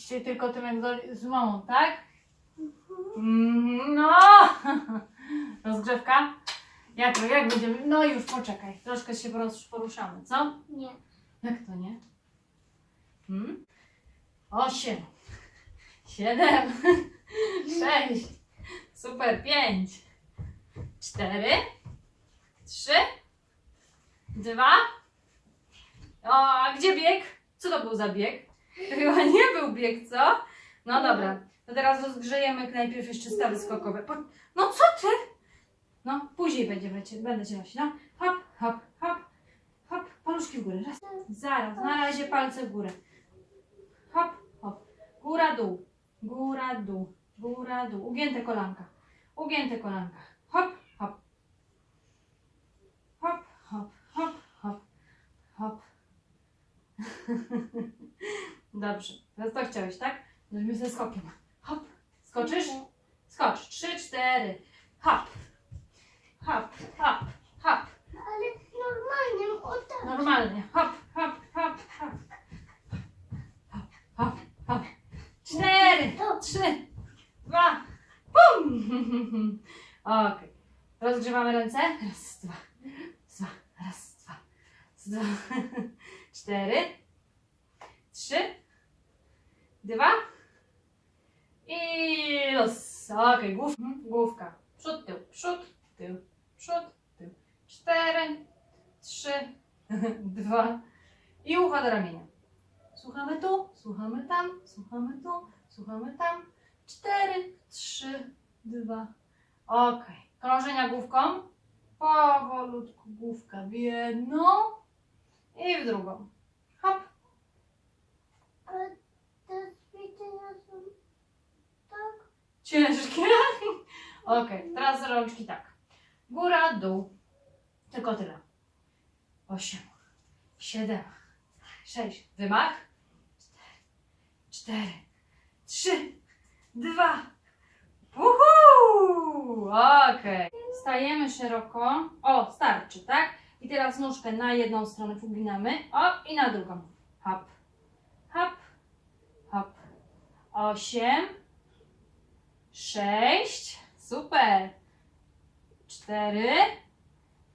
Dzisiaj tylko Tymek z, z mamą, tak? Mhm, no! Rozgrzewka? Jak jak będziemy? No już, poczekaj. Troszkę się porusz- poruszamy, co? Nie. Jak to nie? Hmm? Osiem. Siedem. Sześć. Super. Pięć. Cztery. Trzy. Dwa. O, a gdzie bieg? Co to był za bieg? To chyba nie był bieg, co? No dobra. To teraz rozgrzejemy najpierw jeszcze stawy skokowe. Po... No co ty? No, później będziemy cię, będę cię nosić. No, hop, hop, hop, hop, paluszki w górę. Raz. Zaraz, na razie palce w górę. Hop, hop. Góra, dół. Góra, dół. Góra, dół. Ugięte kolanka. Ugięte kolanka. Hop, hop. Hop, hop, hop, hop, hop. Dobrze. Teraz to chciałeś, tak? Zrobimy ze skokiem. Hop. Skoczysz? Skocz. Trzy, cztery. Hop. Hop, hop, hop. Ale normalnie, o tak. Normalnie. Hop, hop, hop, hop. Hop, hop, hop. Cztery, trzy, dwa, bum! Okej. Rozgrzewamy ręce. Raz, dwa, dwa, raz, dwa, dwa, cztery, trzy, dwa i los. Okej, głów, mhm, główka. Przód, tył, przód, tył, przód, tył. Cztery, trzy, dwa i ucho do ramienia. Słuchamy tu, słuchamy tam, słuchamy tu, słuchamy tam. Cztery, trzy, dwa. Okej. Krążenia główką. Powolutku główka w jedną i w drugą. Hop. Te ćwiczenia są tak. Ciężkie. Okej, teraz rączki tak. Góra, dół. Tylko tyle. Osiem, siedem, sześć. Wymach. Cztery, cztery, trzy, dwa. Uhu! Okej. Stajemy szeroko. O, starczy, tak? I teraz nóżkę na jedną stronę uginamy. O, i na drugą. Hop. Osiem, sześć, super, cztery,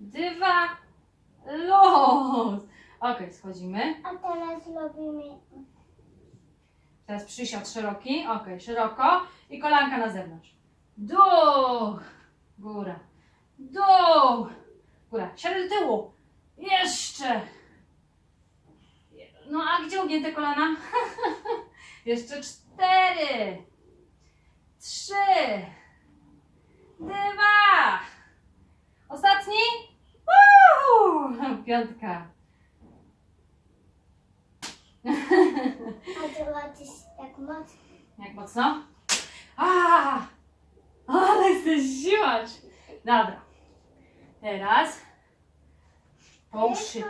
dwa, los. Ok, schodzimy. A teraz robimy Teraz przysiad szeroki, ok, szeroko. I kolanka na zewnątrz. Dół, góra, dół, góra, siadaj do tyłu, jeszcze. No a gdzie ugięte kolana? Jeszcze cztery, trzy, dwa, ostatni, Woo! piątka. A zobaczysz jak mocno. Jak mocno? A, ale jesteś siłacz. Dobra. Teraz połóż się.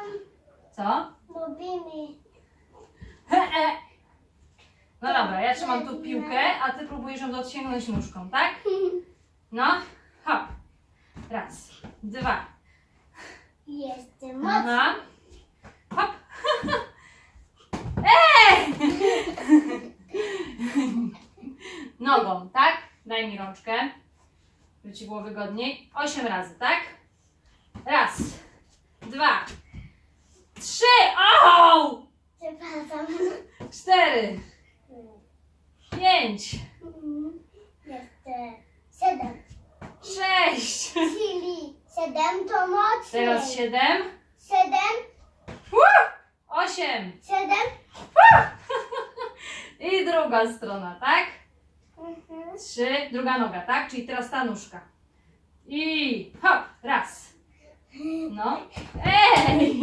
Co? Robimy. He, e. No dobra, ja trzymam tu piłkę, a ty próbujesz ją dosięgnąć nóżką, tak? No, hop. Raz, dwa. Mocno. Aha. Hop. Ej! Nogą, tak? Daj mi rączkę, żeby ci było wygodniej. Osiem razy, tak? Raz, dwa, trzy, o! Przepraszam. Cztery, pięć, Mhm. Jeszcze siedem. sześć. Czyli siedem to mocniej. Teraz siedem, Siedem, osiem. siedem. I druga strona, tak? Mhm. Trzy, druga noga, tak? Czyli teraz ta nóżka. I hop, raz. No. Ej!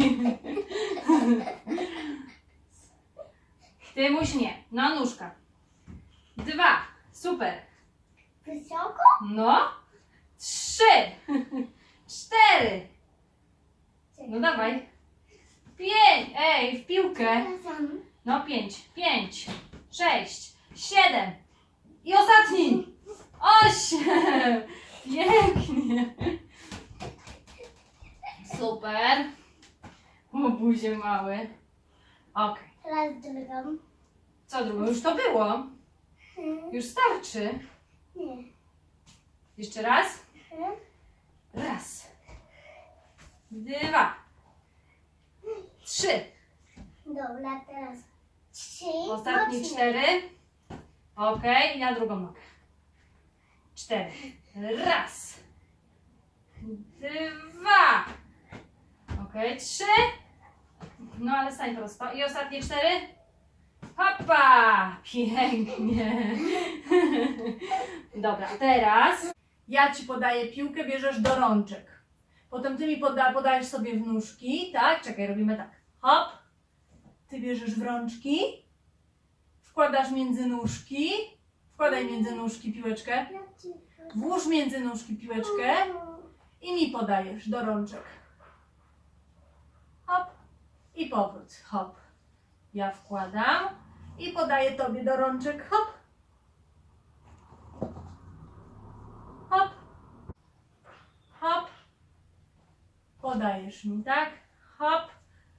Ty muś nie. No, nóżka. Dwa. Super. Wysoko? No. Trzy. Cztery. No dawaj. Pięć. Ej, w piłkę. No pięć, pięć, sześć, siedem i ostatni. Osiem. Pięknie. Super. O buzie mały. Okej. Teraz drugą. Co drugą? Już to było. Już starczy. Nie. Jeszcze raz. Raz. Dwa. Trzy. Dobra, teraz trzy. Ostatnie cztery. Ok, i na drugą nogę. Cztery. Raz. Dwa. Ok, trzy. No ale stań prosto. I ostatnie cztery. Hopa! Pięknie. Dobra, teraz ja ci podaję piłkę, bierzesz do rączek. Potem ty mi poda podajesz sobie w nóżki, tak? Czekaj, robimy tak. Hop. Ty bierzesz w rączki. Wkładasz między nóżki. Wkładaj między nóżki piłeczkę. Włóż między nóżki piłeczkę i mi podajesz do rączek. Hop i powrót. Hop. Ja wkładam i podaję tobie do rączek. Hop. Hop. Hop. Podajesz mi, tak? Hop.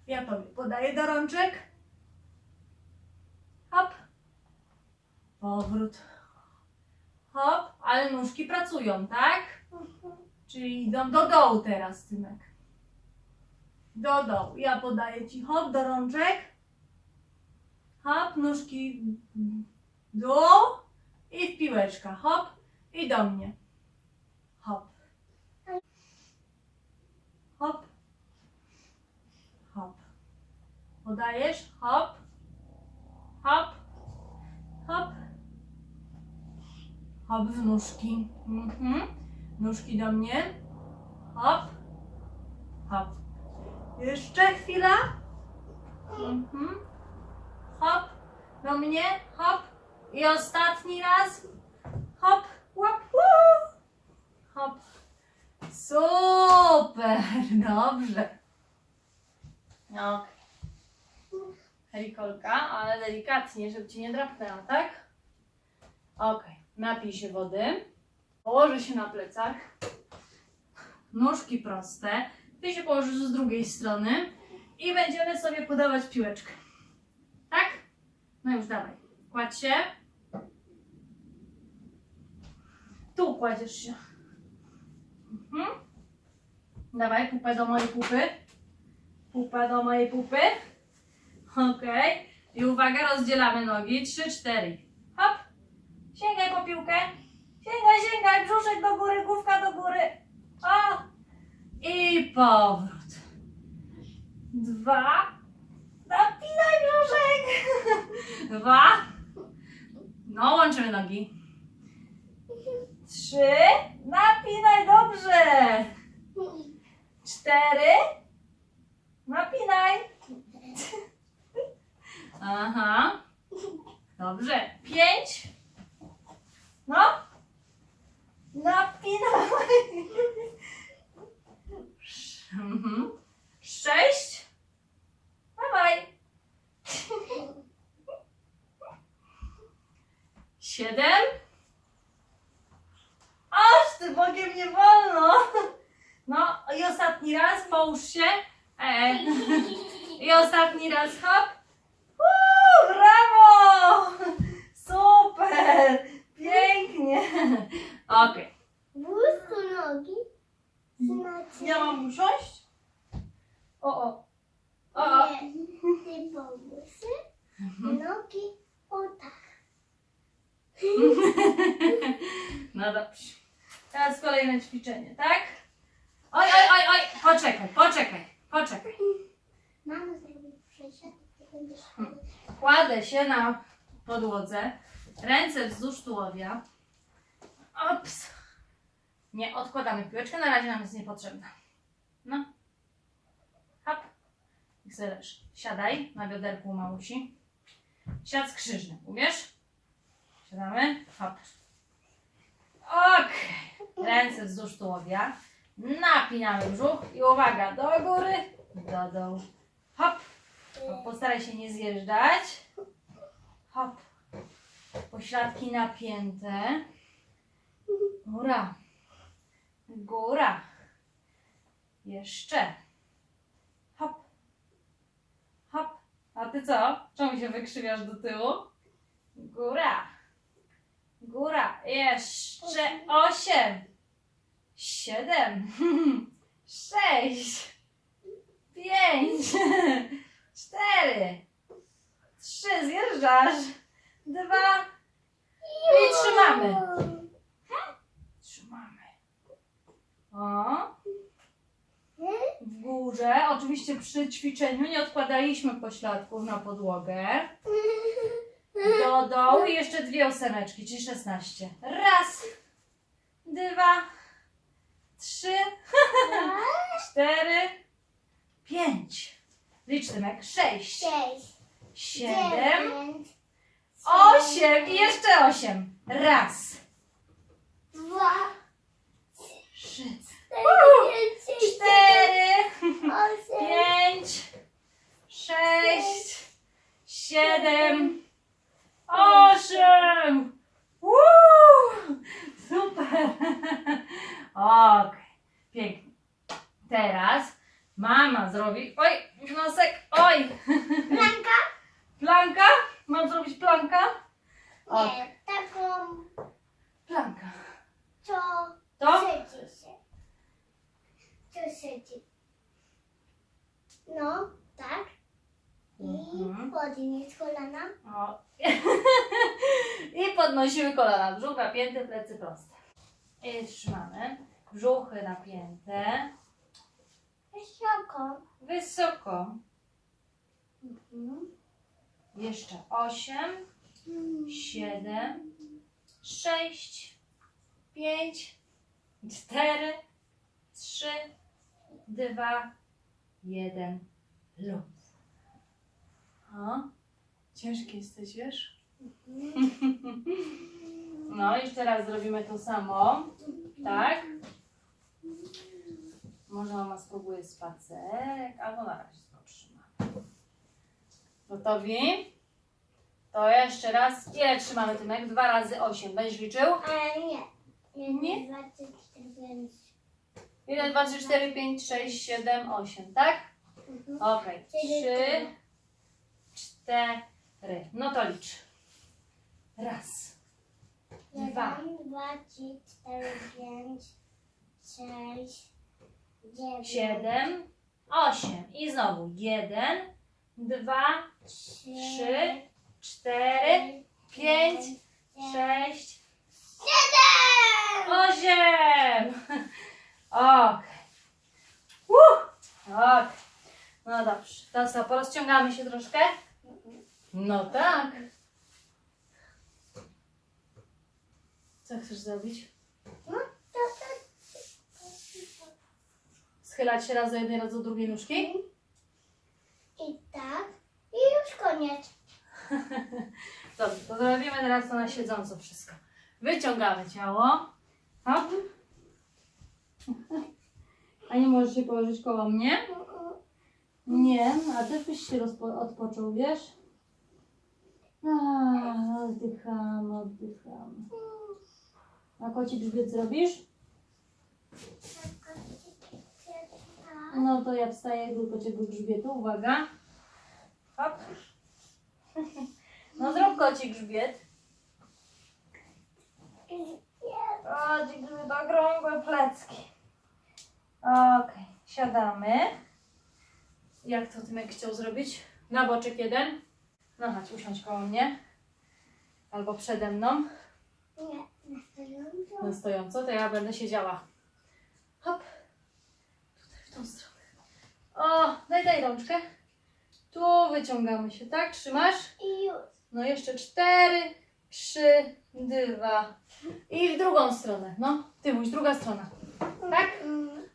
Ja tobie podaję do rączek. Hop. Powrót. Hop, ale nóżki pracują, tak? Czyli idą do dołu teraz, Tymek. Do dołu. Ja podaję ci hop do rączek. Hop, nóżki dół i w piłeczka. Hop i do mnie. Hop. Hop. Hop. Podajesz. Hop. Hop. Hop. Hop w nóżki. Mhm. Nóżki do mnie. Hop. Hop. Jeszcze chwila. Mhm. Hop. Do mnie. Hop. I ostatni raz. Hop. Łap. Woo. Hop. Super. Dobrze. No. Helikolka, ale delikatnie, żeby ci nie drapnęła, tak? Okej. Napij się wody. Położę się na plecach. Nóżki proste. Ty się położysz z drugiej strony. I będziemy sobie podawać piłeczkę. No już dawaj. Kładź się. Tu kładziesz się. Mhm. Dawaj, pupę do mojej pupy. Pupę do mojej pupy. Okej. I uwaga, rozdzielamy nogi. Trzy, cztery. Hop. Sięgaj po piłkę. Sięgaj, sięgaj, brzuszek do góry, główka do góry. O! I powrót. Dwa. Napinaj brzuszek. Dwa. No, łączymy nogi. Trzy. Napinaj dobrze. Cztery. Napinaj. Aha. Dobrze. Pięć. No. Napinaj. Mhm. Sześć. Dawaj. Siedem. Aż ty Bogiem nie wolno. No i ostatni raz połóż się. E. I ostatni raz hop. Uuu, brawo! Super! Pięknie! Okej. Wózku nogi. Znaczy... Ja mam usiąść? O, o. O, o. Nie, ty powózky. Nogi. O tak. No dobrze. Teraz kolejne ćwiczenie, tak? Oj, oj, oj, oj. Poczekaj, poczekaj, poczekaj. Mama zrobi przesiad. ty będziesz Hmm. Kładę się na podłodze, ręce wzdłuż tułowia. Ops. Nie, odkładamy piłeczkę, na razie nam jest niepotrzebna. No. Hop. I sobie leż. Siadaj na bioderku mamusi. Siad skrzyżny, umiesz? Siadamy. Hop. Okej. Ręce wzdłuż tułowia. Napinamy brzuch i uwaga, do góry, do dołu. Hop. Hop, Postaraj się nie zjeżdżać. Hop. Pośladki napięte. Góra. Góra. Jeszcze. Hop. Hop. A ty co? Czemu się wykrzywiasz do tyłu? Góra. Góra. Jeszcze osiem. Siedem. Sześć. Pięć. Cztery. Trzy. Zjeżdżasz. Dwa. I trzymamy. Trzymamy. O. W górze. Oczywiście przy ćwiczeniu nie odkładaliśmy pośladków na podłogę. Do dołu i jeszcze dwie ósemeczki, czyli 16. Raz, dwa, trzy, cztery, pięć. Licz Tymek. Sześć, Sześć. siedem, dziewięć, osiem i jeszcze osiem. Raz, Dwa. trzy, Cztery. cztery, Osiem. pięć, sześć, siedem, osiem. Woo! Super. Okej, pięknie. Teraz mama zrobi. Oj, nosek, oj. Blanka? Planka? Mam zrobić planka? Ok. Nie, taką, Planka. co To? siedzi się. Co siedzi. No, tak. I Mhm. podnieść kolana. O. I podnosimy kolana. Brzuch napięty, plecy proste. I trzymamy. Brzuchy napięte. Wysoko. Wysoko. Mhm. Jeszcze osiem, siedem, sześć, pięć, cztery, trzy, dwa, jeden. Luz. O, ciężki jesteś, wiesz? No, jeszcze raz zrobimy to samo. Tak? Może mama spróbuje spacerek, albo na razie to trzymamy. Gotowi? To jeszcze raz. Ile trzymamy, Tymek? Dwa razy osiem. Będziesz liczył? Ale nie. Nie? Dwa, trzy, cztery, pięć. 1, 2, 3, 4, 5, 6, 7, 8, tak? Mhm. Okej. Trzy, cztery. No to licz. Raz, Dwa. Jeden, dwa, trzy, cztery, pięć, sześć, dziewięć, siedem, osiem. I znowu. Jeden, dwa, trzy, cztery, pięć, sześć, siedem! osiem. Uh, Okej. No dobrze. To co, porozciągamy się troszkę? No tak. Co chcesz zrobić? No to, to, Schylać się raz do jednej, raz do drugiej nóżki? I tak. I już koniec. Dobrze, to zrobimy teraz to na siedząco wszystko. Wyciągamy ciało. Hop. A nie możesz się położyć koło mnie? Nie, a też byś się odpoczął, wiesz? A, oddycham, oddycham. A koci grzbiet zrobisz? No to ja wstaję do kociego grzbietu, uwaga. Hop. No zrób koci grzbiet. Koci grzbiet, okrągłe plecki. Okej, siadamy. Jak to Tymek chciał zrobić? Na boczek jeden. No chodź, usiądź koło mnie. Albo przede mną. Nie, na stojąco. Na stojąco, to ja będę siedziała. Hop. W tą stronę. O, daj, daj rączkę. Tu wyciągamy się, tak? Trzymasz? I już. No jeszcze cztery, trzy, dwa. I w drugą stronę. No, ty mówisz, druga strona. Tak?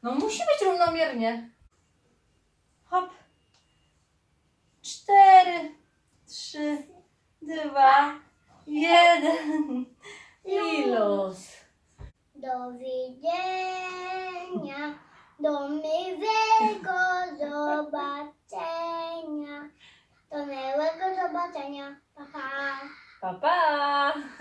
No musi być równomiernie. Hop. Cztery, trzy, dwa, jeden. I luz. Do widzenia, do miłego zobaczenia, do miłego zobaczenia, pa pa. Pa, pa.